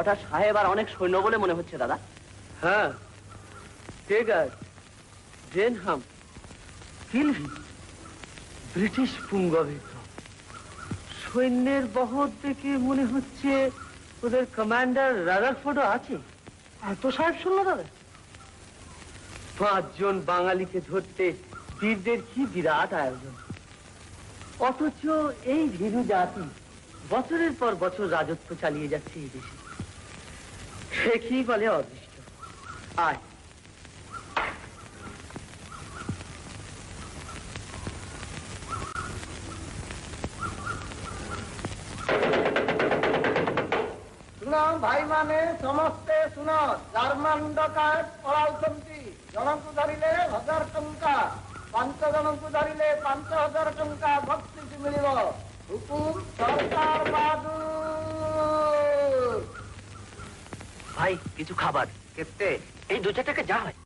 কটা সাহেব আর অনেক সৈন্য বলে মনে হচ্ছে দাদা। হ্যাঁ টেগার ডেনহাম কিলভি ব্রিটিশ পুঙ্গবিদ্ধ সৈন্যের বহর দেখে মনে হচ্ছে ওদের কমান্ডার রাদারফোর্ডও আছে। এত সাহেব শুনলো দাদা পাঁচজন বাঙালিকে ধরতে বীরদের কি বিরাট আয়োজন। অথচ এই ভীরু জাতি বছরের পর বছর রাজত্ব চালিয়ে যাচ্ছে এই দেশে। সে কি বলে অদৃষ্ট আয় ଶୁଣ ଭାଇମାନେ ସମସ୍ତେ ଶୁଣ ଜାର୍ମାନ ଡକାୟତ ପଳାଉଛନ୍ତି ଜଣଙ୍କୁ ଧରିଲେ ହଜାର ଟଙ୍କା ପାଞ୍ଚ ଜଣଙ୍କୁ ଧରିଲେ ପାଞ୍ଚ ହଜାର ଟଙ୍କା ବକ୍ସିସ ମିଳିବ ହୁକୁମ ସରକାର ବାହାଦୁର ভাই কিছু খাবার কেতে এই দু টাকা যা হয়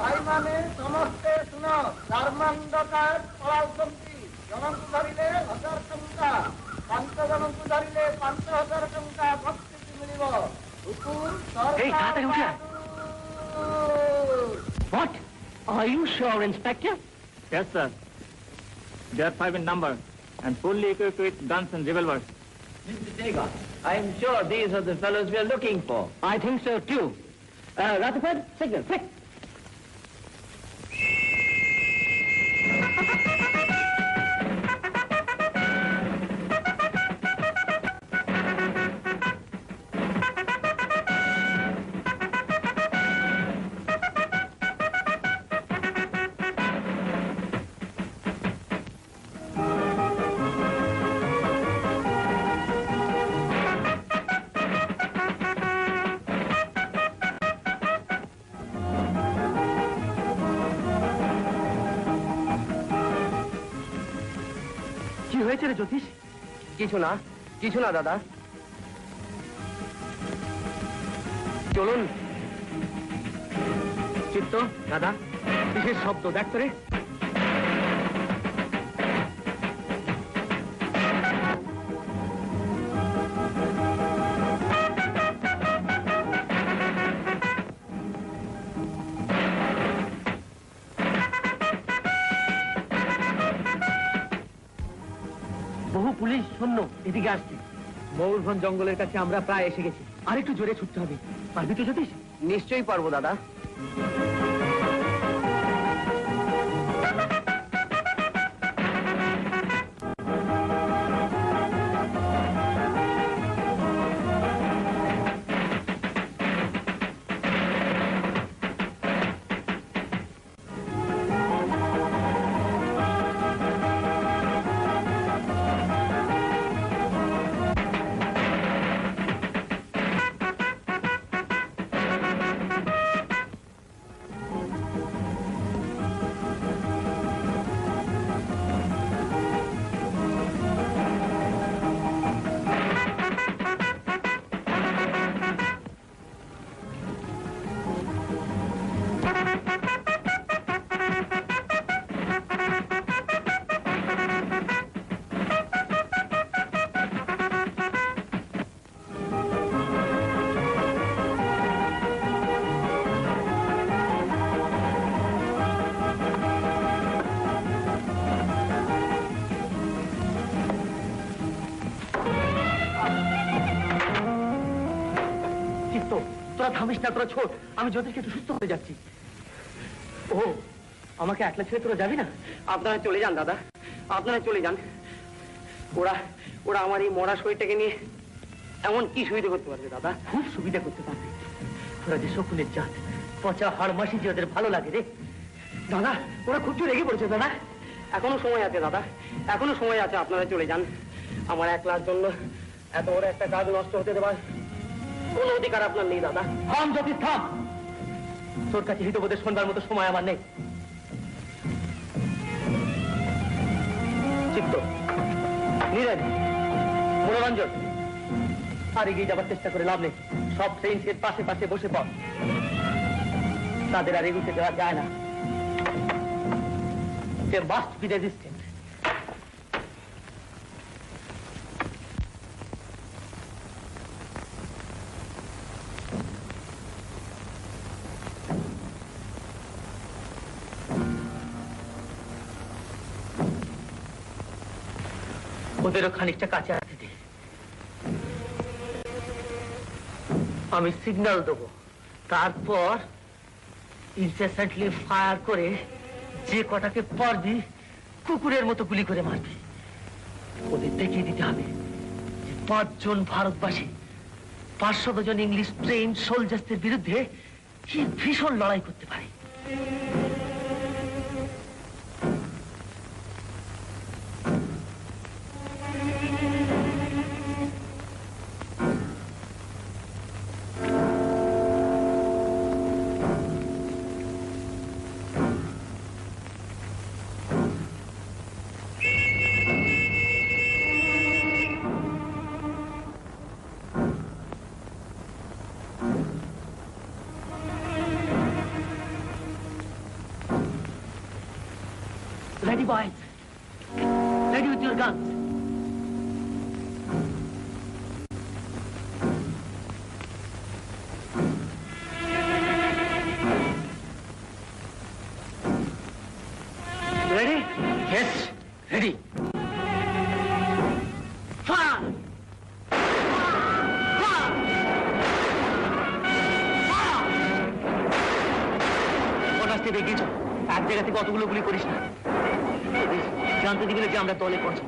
ভাই মানে সমস্তে শুন ধর্মান্ধকার পলাউଛନ୍ତି ଜଣଙ୍କୁ ଧରିଲେ ହଜାର ଟଙ୍କା ପାଞ୍ଚ ଜଣଙ୍କୁ ଧରିଲେ ପାଞ୍ଚ ହଜାର ଟଙ୍କା ଭକ୍ତି ମିଳିବ What? Are you sure, Inspector? Yes, sir. They are five in number and fully equipped with guns and revolvers. Mr. Degar, I am sure these are the fellows we are looking for. I think so too. Uh, Rutherford, signal, quick. হয়েছে রে জ্যোতিষ? কিছু না কিছু না, দাদা। চলুন। চিত্ত, দাদা, বিশেষ শব্দ, দেখ তো রে। বহু পুলিশ সৈন্য এদিকে আসছে। মৌরভন জঙ্গলের কাছে আমরা প্রায় এসে গেছি। আর একটু জোরে ছুটতে হবে। পারবি তো জ্যোতিষ নিশ্চয়ই পারব, দাদা। থামিস না তোরা, ছোট। আমি জ্যোতিষকে একটু সুস্থ হয়ে যাচ্ছি। ও, আমাকে একলা ছেড়ে তোরা যাবি না? আপনারা চলে যান, দাদা। আপনারা চলে যান। ওরা ওরা আমার এই মরা শরীরটাকে নিয়ে এমন কি সুবিধা করতে পারবে, দাদা? খুব সুবিধা করতে পারবে। ওরা যে শকুনের জাত, পচা হাড় মাসি যে ওদের ভালো লাগে রে। দাদা, ওরা খুব জোর রেগে পড়েছে, দাদা। এখনও সময় আছে, দাদা। এখনও সময় আছে, আপনারা চলে যান। আমার একলার জন্য এত বড় একটা কাজ নষ্ট হতে দেবার। কোনো অধিকার আপনার নেই, দাদা। থাম, জ্যোতিষ, থাম। তোর কাছে হিতবোধের শোনবার মতো সময় আমার নেই। চিত্ত নীরজ মনোরঞ্জন। আর এগিয়ে যাবার চেষ্টা করে লাভ নেই। সব ট্রেন পাশে পাশে বসে পড়। তাদের আর এগুতে দেওয়া যায় না। দে মাস্ট বি রেজিস্টেন্ট ওদেরও খানিকটা কাছে আসতে দে। আমি সিগন্যাল দেবো। তারপর ইনসেসেন্টলি ফায়ার করে যে কটাকে পারবি কুকুরের মতো গুলি করে মারবি। ওদের দেখিয়ে দিতে হবে যে পাঁচজন ভারতবাসী, পাঁচশত জন ইংলিশ ট্রেন সোলজার্সদের বিরুদ্ধে কি ভীষণ লড়াই করতে পারে। With your guns. Ready? Yes, ready. Fire! Fire! Fire! আমরা দলে করছি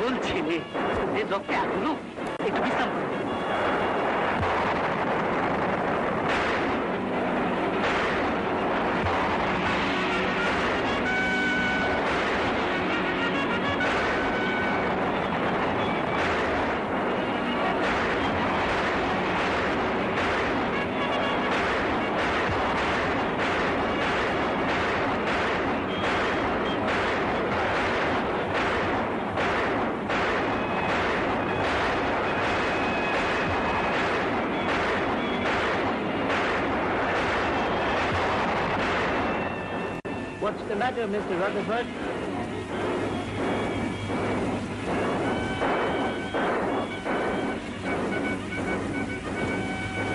পাগল ছেলে যে রক্তে এখনও একটু বিশ্রাম করো। What's the matter, Mr. Rutherford?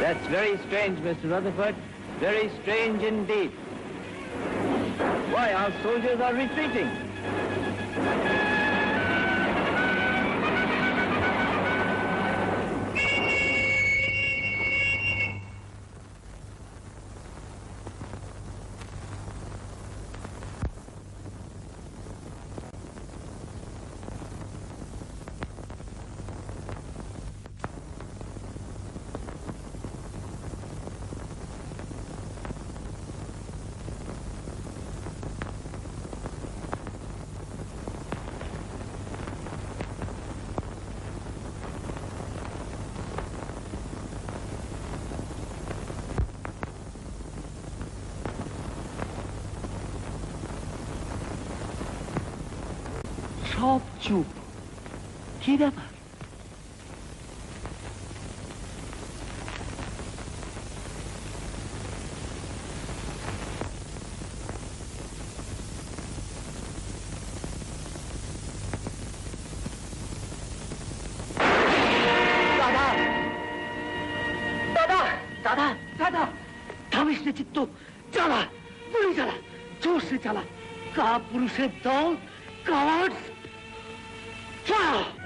That's very strange, Mr. Rutherford. Very strange indeed. Why, our soldiers are retreating. সব চুপ। কি ব্যাপার? দাদা! দাদা! রে চিত্ত। চালা! পুরি চালা! জোরসে চালা! কা পুরুষের দল কাওয়ার্ডস চালা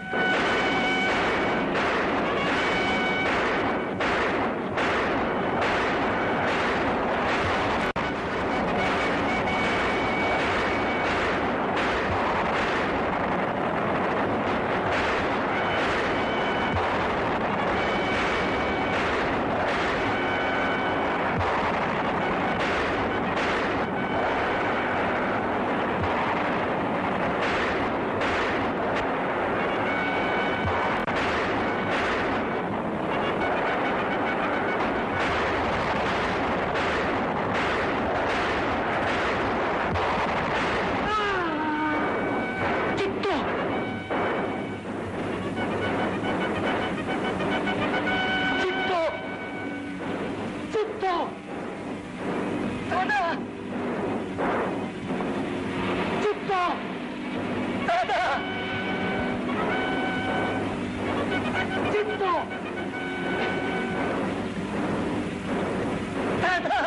দাদা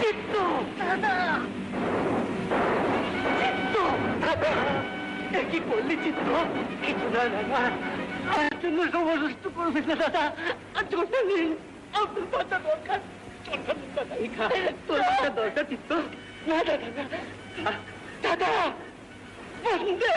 চিত্ত দাদা চিত্ত দাদা এ কি করলি চিত্ত কিছু না দাদা আমার জন্য সমস্ত করবে না দাদা আর চোখটা নিন আপনার কথা দরকার তোর কথা দরকার চিত্ত না দাদা দাদা বন্দে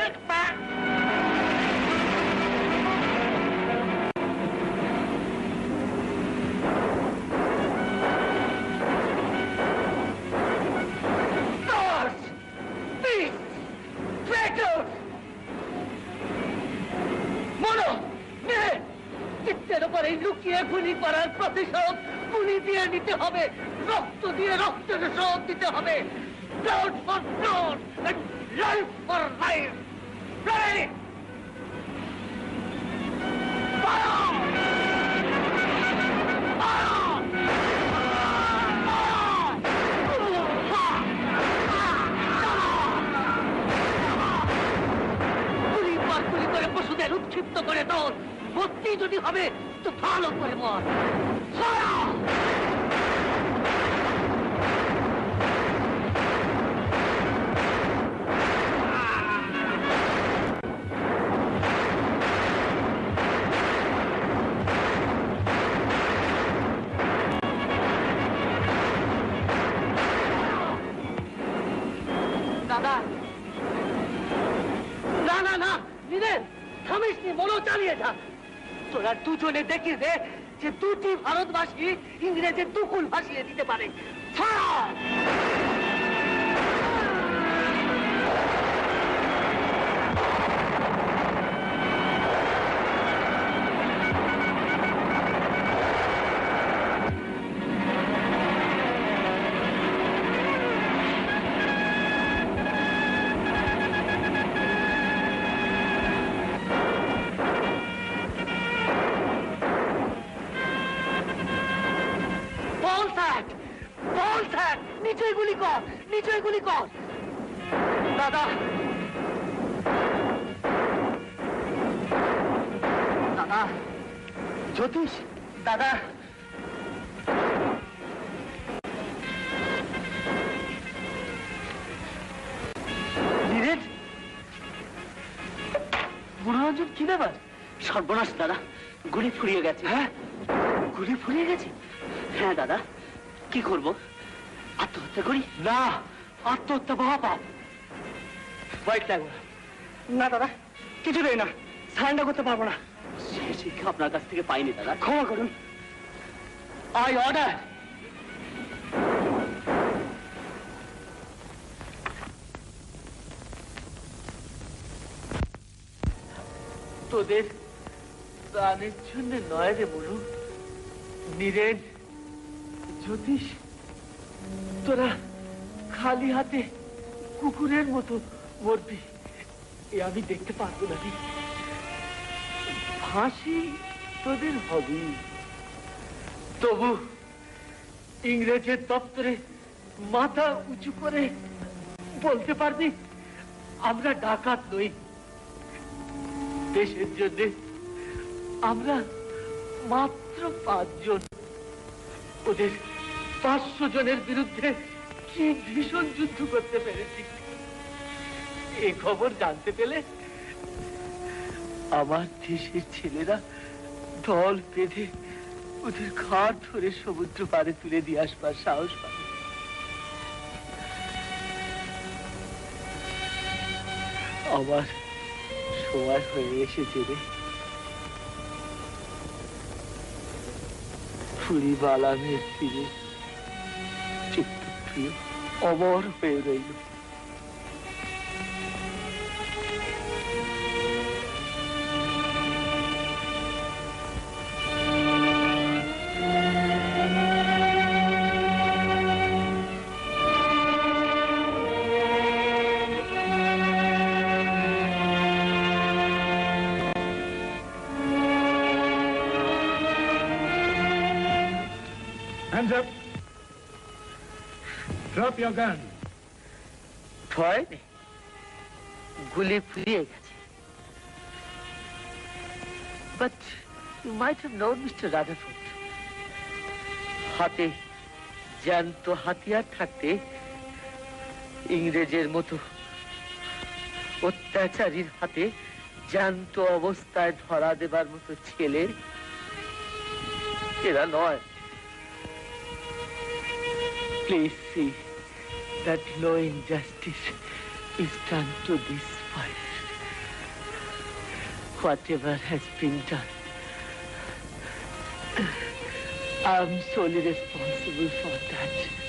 খুনি করার প্রতিশোধ খুনি দিয়ে নিতে হবে রক্ত দিয়ে রক্তের শোধ দিতে হবে Blood for blood and life for life! Ready! উৎক্ষিপ্ত করে তোর ভর্তি যদি হবে তো ভালো করে মর তোরা দুজনে দেখি দে যে দুটি ভারতবাসী ইংরেজের দুকুল ভাসিয়ে দিতে পারে। বল থাক নিচে গুলি কর নিচে গুলি কর। দাদা। দাদা। জ্যোতিষ দাদা। নীরেজ বুড়োরঞ্জন কি ব্যাপার? সর্বনাশ দাদা। গুলি ফুরিয়ে গেছে। হ্যাঁ? গুলি ফুরিয়ে গেছে? হ্যাঁ দাদা। কি করব? আত্মহত্যা করি? না আত্মহত্যা মহাপাপ হোয়াইট লাগবে না দাদা কিছু দেয় না। সারেন্ডার করতে পারব না। সে শিক্ষা আপনার কাছ থেকে পাইনি দাদা। ক্ষমা করুন। আই অর্ডার তোদের প্রাণের জন্য নয় রে বলু নীরেন জ্যোতিষ। তোরা খালি হাতে কুকুরের মতো মরবি। এ আমি দেখতে পারব না। ফাঁসি তোদের হবে তবু ইংরেজের দপ্তরে মাথা উঁচু করে বলতে পারবি, আমরা ডাকাত নই। দেশের জন্য আমরা মাত্র পাঁচজন। ওদের পাঁচশো জনের বিরুদ্ধে কি ভীষণ যুদ্ধ করতে পেরেছি। এই খবর জানতে পেলে আমার দেশের ছেলেরা দল বেঁধে ওদের ঘাট ধরে সমুদ্র পাড়ে তুলে দিয়ে আসবার সাহস পাবে আমার সময় হয়ে এসেছে রে। ফুলি বালামের you और पे Hands up. Drop your gun. ভয় নেই। গুলি ফুরিয়ে গেছে। But you might have known mister রাজাফোর্ড হাতে জ্যান্ত হাতিয়ার থাকতে ইংরেজের মতো অত্যাচারীর হাতে জ্যান্ত অবস্থায় ধরা দেবার মতো ছেলে এরা নয়। Please see that no injustice is done to this forest. Whatever has been done, I'm solely responsible for that.